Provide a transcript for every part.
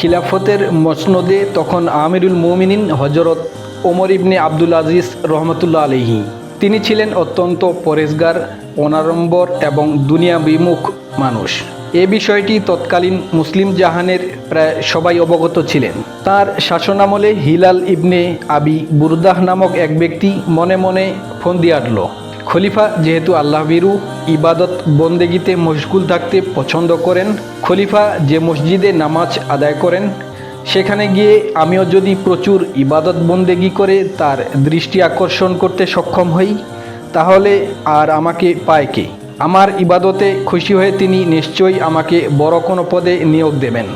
খিলাফতের মসনদে তখন আমিরুল মুমিনিন হজরত ওমর ইবনে আবদুল আজিজ রহমতুল্লাহ আলহি তিনি ছিলেন অত্যন্ত পরেশগার, অনাড়ম্বর এবং দুনিয়া বিমুখ মানুষ। এ বিষয়টি তৎকালীন মুসলিম জাহানের প্রায় সবাই অবগত ছিলেন। তার শাসনামলে হিলাল ইবনে আবি বুরদাহ নামক এক ব্যক্তি মনে মনে ফন্দি আটল। খলিফা যেহেতু আল্লাহ বিরু ইবাদত বন্দেগিতে মশগুল থাকতে পছন্দ করেন। খলিফা যে মসজিদে নামাজ আদায় করেন, সেখানে গিয়ে আমিও যদি প্রচুর ইবাদত বন্দেগি করে তার দৃষ্টি আকর্ষণ করতে সক্ষম হই, তাহলে আর আমাকে পায় কে? আমার ইবাদতে খুশি হয়ে তিনি নিশ্চয়ই আমাকে বড় কোনো পদে নিয়োগ দেবেন।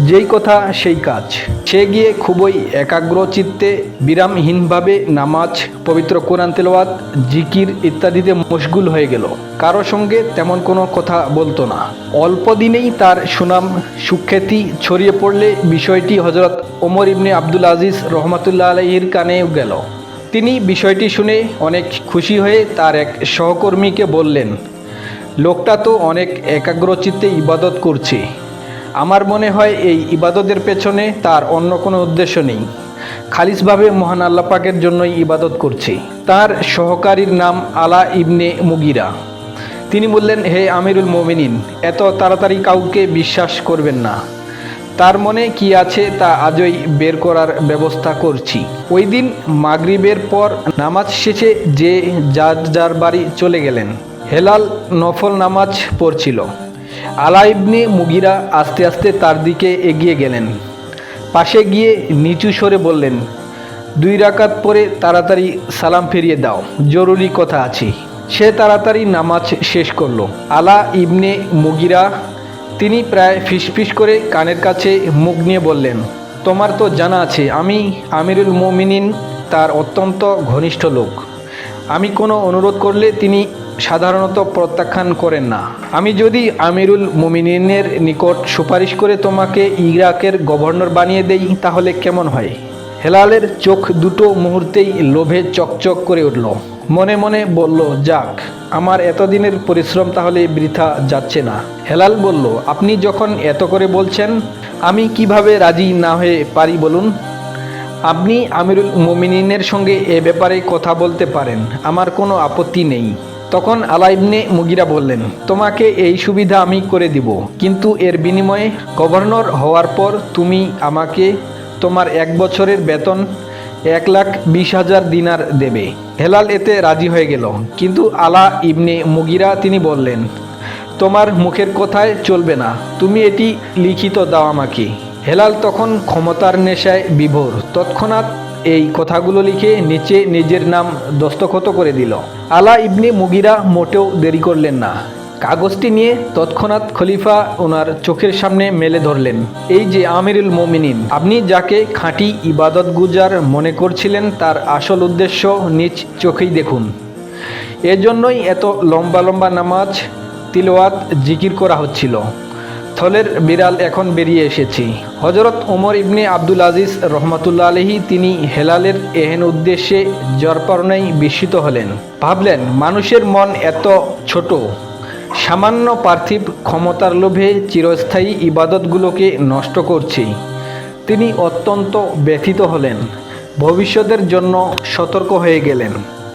যেই কথা সেই কাজ। সে গিয়ে খুবই একাগ্র চিত্তে বিরামহীনভাবে নামাজ, পবিত্র কোরআন তেলাওয়াত, জিকির ইত্যাদিতে মশগুল হয়ে গেল। কারও সঙ্গে তেমন কোনো কথা বলতো না। অল্প দিনেই তার সুনাম সুখ্যাতি ছড়িয়ে পড়লে বিষয়টি হজরত ওমর ইবনে আব্দুল আজিজ রহমতুল্লাহ আলহির কানেও গেল। তিনি বিষয়টি শুনে অনেক খুশি হয়ে তার এক সহকর্মীকে বললেন, লোকটা তো অনেক একাগ্রচিত্তে ইবাদত করছে। আমার মনে হয় এই ইবাদতের পেছনে তার অন্য কোনো উদ্দেশ্য নেই। খালিসভাবে মহান আল্লাহ পাকের জন্যই ইবাদত করছে। তার সহকারীর নাম আলা ইবনে মুগিরা। তিনি বললেন, হে আমিরুল মোমিনিন, এত তাড়াতাড়ি কাউকে বিশ্বাস করবেন না। তার মনে কি আছে তা আজই বের করার ব্যবস্থা করছি। ওই দিন মাগরিবের পর নামাজ শেষে যে যার যার বাড়ি চলে গেলেন। হেলাল নফল নামাজ পড়ছিল। আলা ইবনে মুগিরা আস্তে আস্তে তার দিকে এগিয়ে গেলেন। পাশে গিয়ে নিচু সরে বললেন, দুই রাকাত পরে তাড়াতাড়ি সালাম ফিরিয়ে দাও, জরুরি কথা আছে। সে তাড়াতাড়ি নামাজ শেষ করল। আলা ইবনে মুগিরা তিনি প্রায় ফিসফিস করে কানের কাছে মুখ নিয়ে বললেন, তোমার তো জানা আছে, আমি আমিরুল মোমিনিন, তার অত্যন্ত ঘনিষ্ঠ লোক। আমি কোনো অনুরোধ করলে তিনি সাধারণত প্রত্যাখ্যান করেন না। আমি যদি আমিরুল মুমিনিনের নিকট সুপারিশ করে তোমাকে ইরাকের গভর্নর বানিয়ে দেই, তাহলে কেমন হয়? হেলালের চোখ দুটো মুহূর্তেই লোভে চকচক করে উঠল। মনে মনে বলল, যাক, আমার এতদিনের পরিশ্রম তাহলে বৃথা যাচ্ছে না। হেলাল বলল, আপনি যখন এত করে বলছেন, আমি কীভাবে রাজি না হয়ে পারি বলুন? আপনি আমিরুল মোমিনিনের সঙ্গে এ ব্যাপারে কথা বলতে পারেন। আমার কোনো আপত্তি নেই। তখন আলা ইবনে মুগিরা বললেন, তোমাকে এই সুবিধা আমি করে দিব। কিন্তু এর বিনিময়ে গভর্নর হওয়ার পর তুমি আমাকে তোমার এক বছরের বেতন এক লাখ বিশ হাজার দিনার দেবে। হেলাল এতে রাজি হয়ে গেল। কিন্তু আলা ইবনে মুগিরা তিনি বললেন, তোমার মুখের কথায় চলবে না। তুমি এটি লিখিত দাও আমাকে। হেলাল তখন ক্ষমতার নেশায় বিভোর। তৎক্ষণাৎ এই কথাগুলো লিখে নিচে নিজের নাম দস্তখত করে দিল। আলা ইবনে মুগিরা মোটেও দেরি করলেন না। কাগজটি নিয়ে তৎক্ষণাৎ খলিফা ওনার চোখের সামনে মেলে ধরলেন। এই যে আমিরুল মোমিনিন, আপনি যাকে খাঁটি ইবাদত গুজার মনে করছিলেন তার আসল উদ্দেশ্য নিজ চোখেই দেখুন। এজন্যই এত লম্বা লম্বা নামাজ তিলওয়াত জিকির করা হচ্ছিল। থলের বিড়াল এখন বেরিয়ে এসেছি। হজরত ওমর ইবনে আব্দুল আজিজ রহমতুল্লা আলহি তিনি হেলালের এহেন উদ্দেশ্যে জরপরণেই বিস্মিত হলেন। ভাবলেন, মানুষের মন এত ছোট। সামান্য পার্থিব ক্ষমতার লোভে চিরস্থায়ী ইবাদতগুলোকে নষ্ট করছে। তিনি অত্যন্ত ব্যথিত হলেন। ভবিষ্যতের জন্য সতর্ক হয়ে গেলেন।